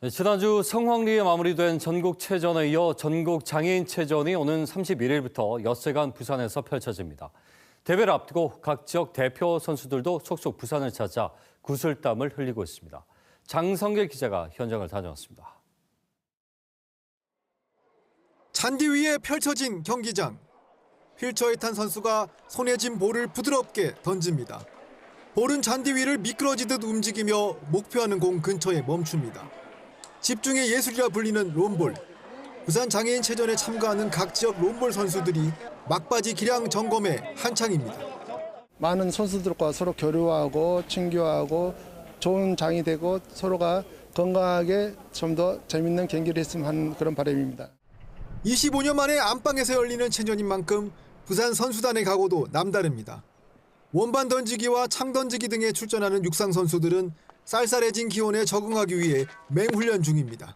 네, 지난주 성황리에 마무리된 전국체전에 이어 전국장애인체전이 오는 31일부터 엿새간 부산에서 펼쳐집니다. 대회를 앞두고 각 지역 대표 선수들도 속속 부산을 찾아 구슬땀을 흘리고 있습니다. 장성길 기자가 현장을 다녀왔습니다. 잔디 위에 펼쳐진 경기장. 휠체어에 탄 선수가 손에 쥔 볼을 부드럽게 던집니다. 볼은 잔디 위를 미끄러지듯 움직이며 목표하는 공 근처에 멈춥니다. 집중의 예술이라 불리는 롬볼. 부산 장애인 체전에 참가하는 각 지역 롬볼 선수들이 막바지 기량 점검에 한창입니다. 많은 선수들과 서로 교류하고 친교하고 좋은 장이 되고 서로가 건강하게 좀 더 재밌는 경기를 했으면 하는 그런 바람입니다. 25년 만에 안방에서 열리는 체전인 만큼 부산 선수단의 각오도 남다릅니다. 원반 던지기와 창 던지기 등에 출전하는 육상 선수들은 쌀쌀해진 기온에 적응하기 위해 맹훈련 중입니다.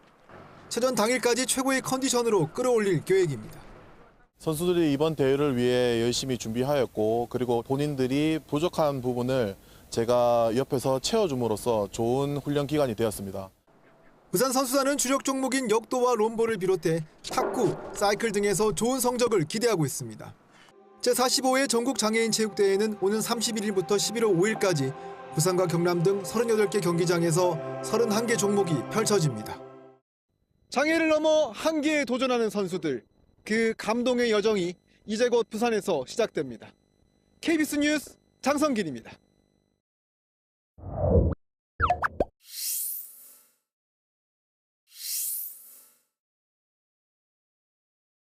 체전 당일까지 최고의 컨디션으로 끌어올릴 계획입니다. 선수들이 이번 대회를 위해 열심히 준비하였고 그리고 본인들이 부족한 부분을 제가 옆에서 채워줌으로써 좋은 훈련 기간이 되었습니다. 부산 선수단은 주력 종목인 역도와 롬볼을 비롯해 탁구, 사이클 등에서 좋은 성적을 기대하고 있습니다. 제45회 전국 장애인 체육대회는 오는 31일부터 11월 5일까지 부산과 경남 등 38개 경기장에서 31개 종목이 펼쳐집니다. 장애를 넘어 한계에 도전하는 선수들, 그 감동의 여정이 이제 곧 부산에서 시작됩니다. KBS 뉴스 장성길입니다.